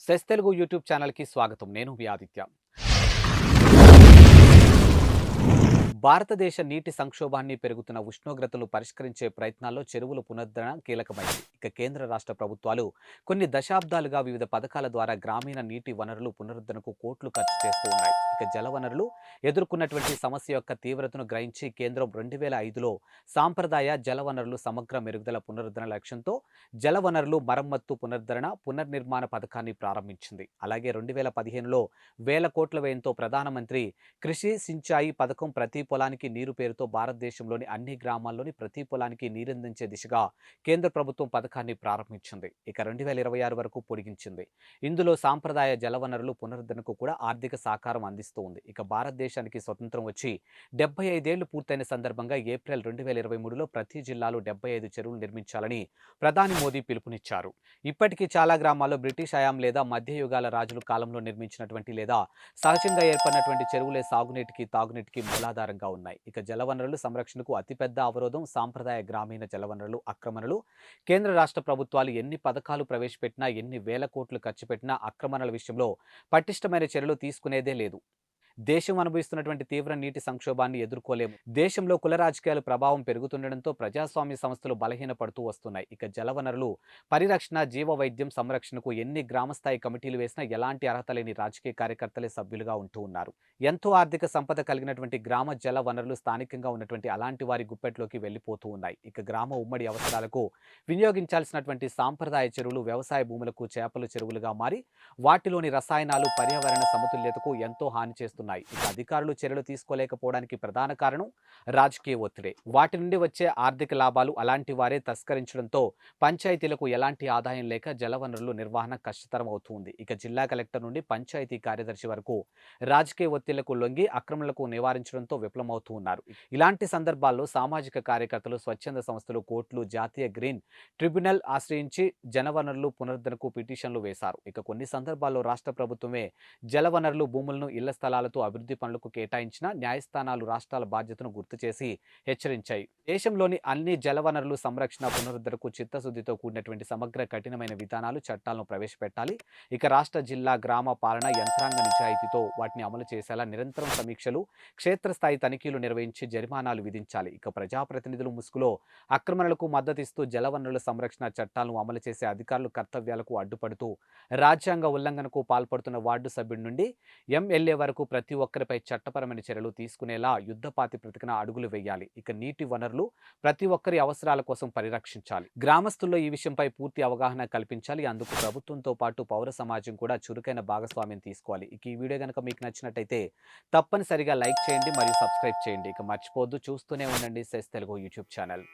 Cess Telugu YouTube ఛానల్కి స్వాగతం. నేను మీ ఆదిత్య. భారతదేశ నీటి సంక్షోభాన్ని పెరుగుతున్న ఉష్ణోగ్రతలు పరిష్కరించే ప్రయత్నాల్లో చెరువుల పునరుద్ధరణ కీలకమైంది. ఇక కేంద్ర రాష్ట్ర ప్రభుత్వాలు కొన్ని దశాబ్దాలుగా వివిధ పథకాల ద్వారా గ్రామీణ నీటి వనరులు పునరుద్ధరణకు కోట్లు ఖర్చు చేస్తూ ఉన్నాయి. ఇక జల వనరులు ఎదుర్కొన్నటువంటి సమస్య యొక్క తీవ్రతను గ్రహించి కేంద్రం రెండు వేల ఐదులో సాంప్రదాయ జలవనరులు సమగ్ర మెరుగుదల పునరుద్ధరణ లక్ష్యంతో జలవనరులు మరమ్మత్తు పునరుద్ధరణ పునర్నిర్మాణ పథకాన్ని ప్రారంభించింది. అలాగే రెండు వేల పదిహేనులో వేల కోట్ల వ్యయంతో ప్రధానమంత్రి కృషి సించాయి పథకం ప్రతి పొలానికి నీరు పేరుతో భారతదేశంలోని అన్ని గ్రామాల్లోని ప్రతి పొలానికి నీరందించే దిశగా కేంద్ర ప్రభుత్వం పథకాన్ని ప్రారంభించింది. ఇక రెండు వేల ఇరవై ఆరు వరకు పొడిగించింది. ఇందులో సాంప్రదాయ జలవనరులు పునరుద్ధరణకు కూడా ఆర్థిక సహకారం అందిస్తూ ఉంది. ఇక భారతదేశానికి స్వతంత్రం వచ్చి డెబ్బై ఐదేళ్ళు పూర్తయిన సందర్భంగా ఏప్రిల్ రెండు వేల ఇరవై మూడులో ప్రతి జిల్లాలో డెబ్బై ఐదు చెరువులు నిర్మించాలని ప్రధాని మోదీ పిలుపునిచ్చారు. ఇప్పటికీ చాలా గ్రామాల్లో బ్రిటిష్ హయాం లేదా మధ్యయుగాల రాజుల కాలంలో నిర్మించినటువంటి లేదా సహజంగా ఏర్పడినటువంటి చెరువులే సాగునీటికి తాగునీటికి మూలాధారంగా ఉన్నాయి. ఇక జలవనరుల సంరక్షణకు అతిపెద్ద అవరోధం సాంప్రదాయ గ్రామీణ జలవనరులు ఆక్రమణలు. కేంద్ర రాష్ట్ర ప్రభుత్వాలు ఎన్ని పథకాలు ప్రవేశపెట్టినా ఎన్ని వేల కోట్లు ఖర్చు పెట్టినా ఆక్రమణల విషయంలో పటిష్టమైన చర్యలు తీసుకునేదే లేదు. దేశం అనుభవిస్తున్నటువంటి తీవ్ర నీటి సంక్షోభాన్ని ఎదుర్కోలేము. దేశంలో కుల రాజకీయాలు ప్రభావం పెరుగుతుండటంతో ప్రజాస్వామ్య సంస్థలు బలహీనపడుతూ వస్తున్నాయి. ఇక జలవనరులు పరిరక్షణ జీవ వైద్యం సంరక్షణకు ఎన్ని గ్రామస్థాయి కమిటీలు వేసినా ఎలాంటి అర్హత లేని రాజకీయ కార్యకర్తలే సభ్యులుగా ఉంటూ ఉన్నారు. ఎంతో ఆర్థిక సంపద కలిగినటువంటి గ్రామ జల వనరులు స్థానికంగా ఉన్నటువంటి అలాంటి వారి గుప్పెట్లోకి వెళ్ళిపోతూ ఉన్నాయి. ఇక గ్రామ ఉమ్మడి అవసరాలకు వినియోగించాల్సినటువంటి సాంప్రదాయ చెరువులు వ్యవసాయ భూములకు చేపల చెరువులుగా మారి వాటిలోని రసాయనాలు పర్యావరణ సమతుల్యతకు ఎంతో హాని చేస్తున్నాయి. ఇక అధికారులు చర్యలు తీసుకోలేకపోవడానికి ప్రధాన కారణం రాజకీయ ఒత్తిడే. వాటి నుండి వచ్చే ఆర్థిక లాభాలు అలాంటి వారే తస్కరించడంతో పంచాయతీలకు ఎలాంటి ఆదాయం లేక జలవనరులు నిర్వహణ కష్టతరం అవుతుంది ఇక జిల్లా కలెక్టర్ నుండి పంచాయతీ కార్యదర్శి వరకు రాజకీయ ఒత్తిళ్ళకు లొంగి అక్రమణలకు నివారించడంతో విఫలమవుతూ ఉన్నారు. ఇలాంటి సందర్భాల్లో సామాజిక కార్యకర్తలు స్వచ్ఛంద సంస్థలు కోర్టులు జాతీయ గ్రీన్ ట్రిబ్యునల్ ఆశ్రయించి జలవనరులు పునరుద్ధరణకు పిటిషన్లు వేశారు. ఇక కొన్ని సందర్భాల్లో రాష్ట్ర ప్రభుత్వమే జలవనరులు భూములను ఇళ్ళ స్థలాలతో అభివృద్ధి పనులకు కేటాయించిన న్యాయస్థానాలు రాష్ట్రాల బాధ్యతను గుర్తు చేసి హెచ్చరించాయి. దేశంలోని అన్ని జలవనరులు సంరక్షణ పునరుద్ధరణకు చిత్తశుద్ధితో కూడినటువంటి సమగ్ర కఠినమైన విధానాలు చట్టాలను ప్రవేశపెట్టాలి. ఇక రాష్ట్ర జిల్లా గ్రామ పాలన యంత్రాంగ నిజాయితీతో వాటిని అమలు చేసేలా నిరంతరం సమీక్షలు క్షేత్రస్థాయి తనిఖీలు నిర్వహించి జరిమానాలు విధించాలి. ఇక ప్రజాప్రతినిధులు ముసుగులో ఆక్రమణలకు మద్దతిస్తూ జలవనరుల సంరక్షణ చట్టాలను అమలు చేసే అధికారులు కర్తవ్యాలకు అడ్డుపడుతూ రాజ్యాంగ ఉల్లంఘనకు పాల్పడుతున్న వార్డు సభ్యుడి నుండి ఎంఎల్ఏ వరకు ప్రతి ప్రతి ఒక్కరిపై చట్టపరమైన చర్యలు తీసుకునేలా యుద్ధ ప్రాతిపదికన అడుగులు వేయాలి. ఇక నీటి వనరులు ప్రతి ఒక్కరి అవసరాల కోసం పరిరక్షించాలి. గ్రామస్తుల్లో ఈ విషయంపై పూర్తి అవగాహన కల్పించాలి. అందుకు ప్రభుత్వంతో పాటు పౌర సమాజం కూడా చురుకైన భాగస్వామ్యం తీసుకోవాలి. ఇక ఈ వీడియో కనుక మీకు నచ్చినట్టయితే తప్పనిసరిగా లైక్ చేయండి మరియు సబ్స్క్రైబ్ చేయండి. ఇక మర్చిపోద్దు చూస్తూనే ఉండండి. సెస్ తెలుగు యూట్యూబ్ ఛానల్.